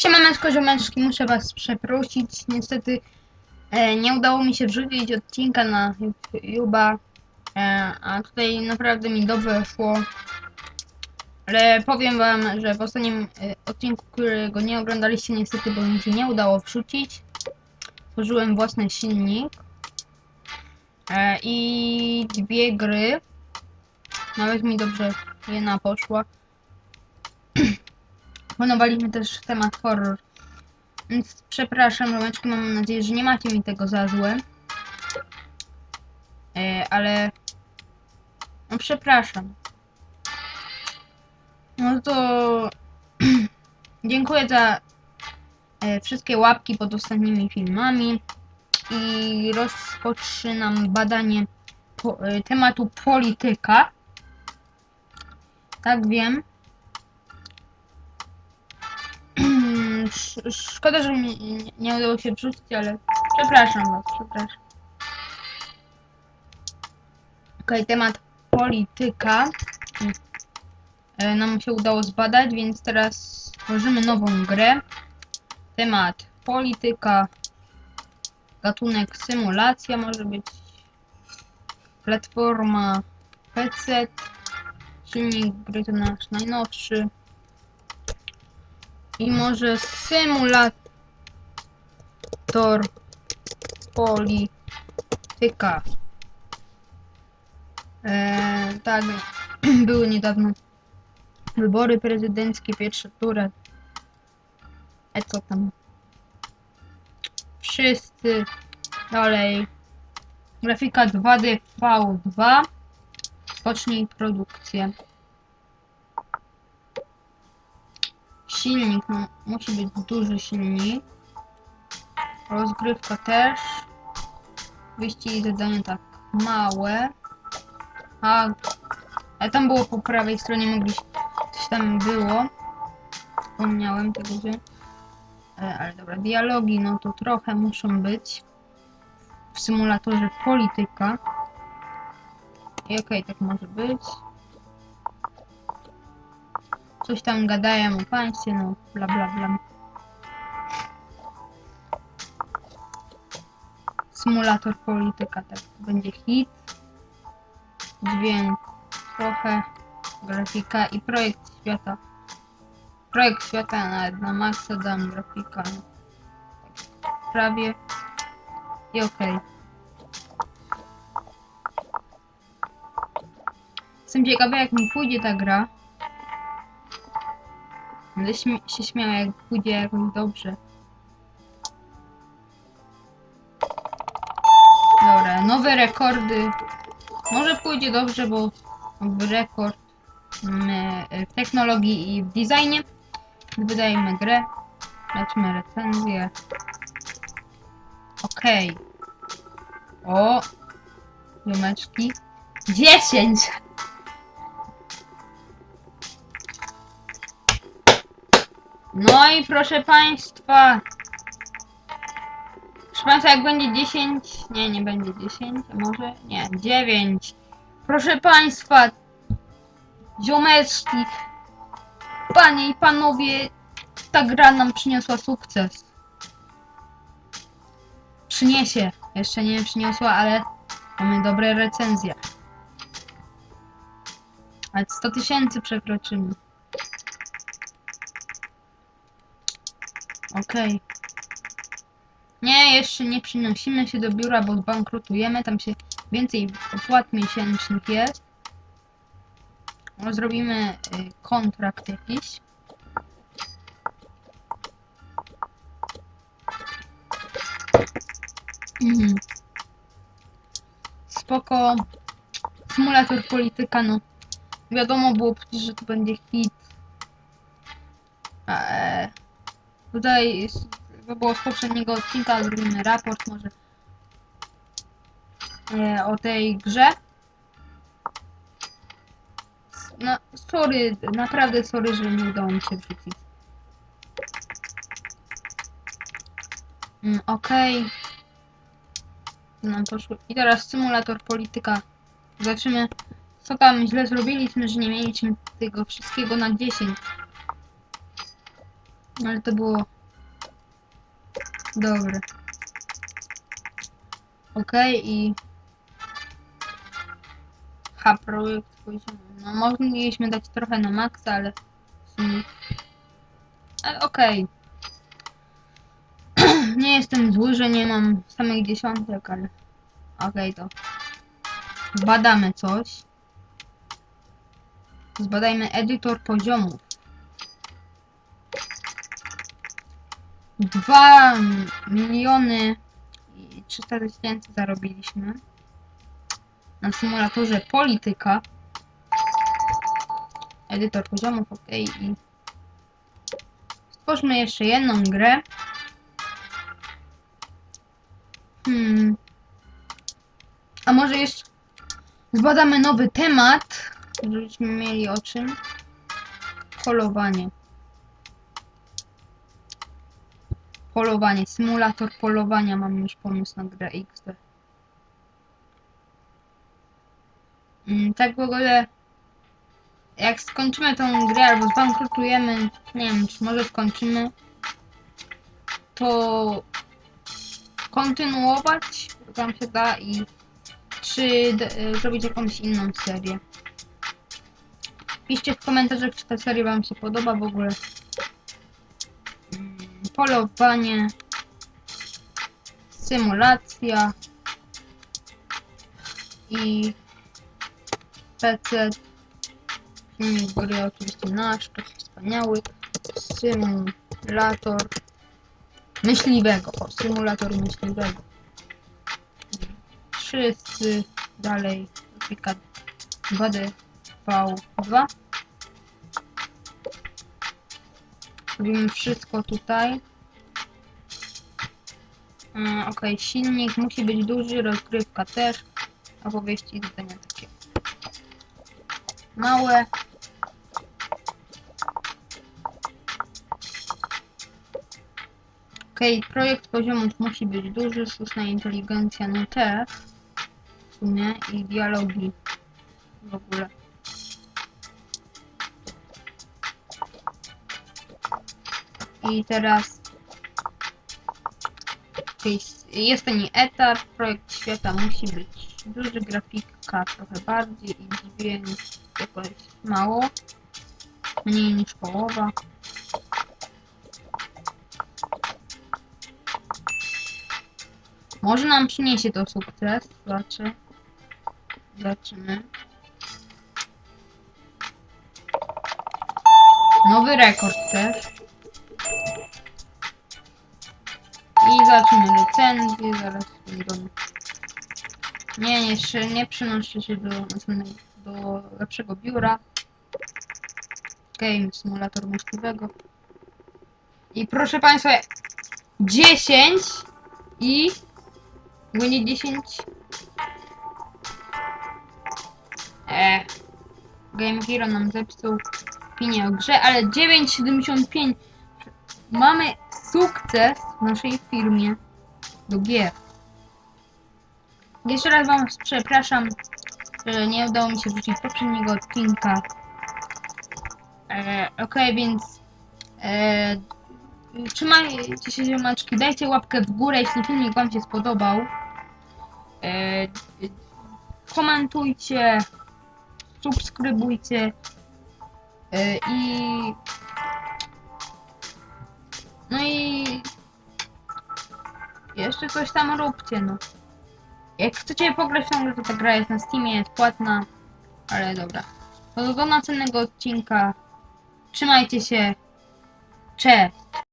Siemaneczko, ziomeczki, muszę was przeprosić. Niestety e, nie udało mi się wrzucić odcinka na YouTube'a, e, a tutaj naprawdę mi dobrze szło. Ale powiem wam, że w ostatnim e, odcinku, którego nie oglądaliście niestety, bo mi się nie udało wrzucić, tworzyłem własny silnik e, i dwie gry. Nawet mi dobrze jedna poszła. Planowaliśmy też temat horror. Więc przepraszam, romeczki, mam nadzieję, że nie macie mi tego za złe. E, ale... No przepraszam. No to... Dziękuję za e, wszystkie łapki pod ostatnimi filmami. I rozpoczynam badanie po, e, tematu polityka. Tak wiem. Sz- Szkoda, że mi nie- udało się wrzucić, ale przepraszam was, przepraszam. Okej, temat polityka e, nam się udało zbadać, więc teraz tworzymy nową grę. Temat polityka, gatunek symulacja może być, platforma PC, silnik gry to nasz najnowszy. I może symulator polityka. Eee, tak, były niedawno wybory prezydenckie, pierwsze tury. E co tam? Wszyscy dalej. Grafika 2D V2. Pocznij produkcję. Silnik mu- musi być duży silnik. Rozgrywka też. Wyścigi zadania tak małe. A, ale tam było po prawej stronie mogliśmy. Coś tam było. Wspomniałem tego, że. E, ale dobra, dialogi, no to trochę muszą być. W symulatorze polityka. I okej, tak może być. Coś tam gadają o państwie, no bla bla bla. Symulator polityka, tak, będzie hit. Dźwięk, trochę, grafika i projekt świata. Projekt świata nawet na maksa dam grafika. no, Prawie. I okej. Jestem ciekawa jak mi pójdzie ta gra. Będę się śmiał, jak pójdzie jakoś dobrze. Dobra, nowe rekordy. Może pójdzie dobrze, bo rekord w technologii i w designie. Wydajemy grę. Lecimy recenzję. Okej. O! Ziomeczki. 10! No i proszę Państwa. Proszę Państwa, jak będzie 10. Nie, nie będzie 10, a może? Nie, 9. Proszę Państwa. Ziomeczki. Panie i panowie, ta gra nam przyniosła sukces. Przyniesie. Jeszcze nie przyniosła, ale mamy dobre recenzje. Ale 100 tysięcy przekroczymy. Okej. Nie, jeszcze nie przynosimy się do biura, bo bankrutujemy. Tam się więcej opłat miesięcznych jest. No, Zrobimy y, kontrakt jakiś. Mhm. Spoko. Symulator polityka, no. Wiadomo było przecież, że to będzie hit. Eee, tutaj to było z poprzedniego odcinka, zrobimy raport może e, o tej grze. No, sorry, naprawdę sorry, że nie udało mi się wrzucić. Mm, Okej. Co Nam poszło. I teraz symulator polityka. Zobaczymy, co tam źle zrobiliśmy, że nie mieliśmy tego wszystkiego na 10. Ale to było dobre. Okej i H projekt. No mogliśmy dać trochę na maksa, ale. Ale okej. nie jestem zły, że nie mam samych dziesiątek, ale okej to. Zbadamy coś. Zbadajmy edytor poziomów. 2 miliony i 300 tysięcy zarobiliśmy na symulatorze polityka. Edytor poziomów, ok. I stwórzmy jeszcze jedną grę. Hmm. A może jeszcze zbadamy nowy temat, żebyśmy mieli o czym. Polowanie. Polowanie, symulator polowania. Mam już pomysł na grę XD. Mm, tak w ogóle jak skończymy tą grę albo zbankrutujemy, nie wiem, czy może skończymy, to kontynuować, tam się da i czy y, zrobić jakąś inną serię. Piszcie w komentarzach, czy ta seria wam się podoba w ogóle. Mm, Polowanie, symulacja i PC. Filmik gry oczywiście nasz, to wspaniały. Symulator myśliwego. O, symulator myśliwego. Wszyscy dalej. Aplikat 2DV2. Robimy wszystko tutaj. Mm, ok, silnik musi być duży, rozgrywka też. Opowieści i zadania takie małe. Okej, projekt poziomów musi być duży, sztuczna inteligencja no też. W sumie i dialogi w ogóle. I teraz jest ten etap, projekt świata musi być duży, grafika trochę bardziej i dźwięk jakoś mało, mniej niż połowa. Może nam przyniesie to sukces, zobaczę. Zobaczymy. Nowy rekord też. I zobaczymy recenzję, zaraz. Nie, nie, jeszcze nie przenoszę się do do lepszego biura. Game simulator możliwego. I proszę Państwa, 10 i będzie 10. E, Game Hero nam zepsuł opinię o grze, ale 9,75 mamy sukces w naszej firmie do gier. Jeszcze raz Wam przepraszam, że nie udało mi się wrzucić poprzedniego odcinka. E, Okej, więc e, trzymajcie się ziomeczki, dajcie łapkę w górę, jeśli filmik Wam się spodobał. E, komentujcie, subskrybujcie e, i jeszcze coś tam róbcie, no. Jak chcecie pograć grę, to ta gra jest na Steamie, jest płatna, ale dobra. Do następnego odcinka. Trzymajcie się. Cześć.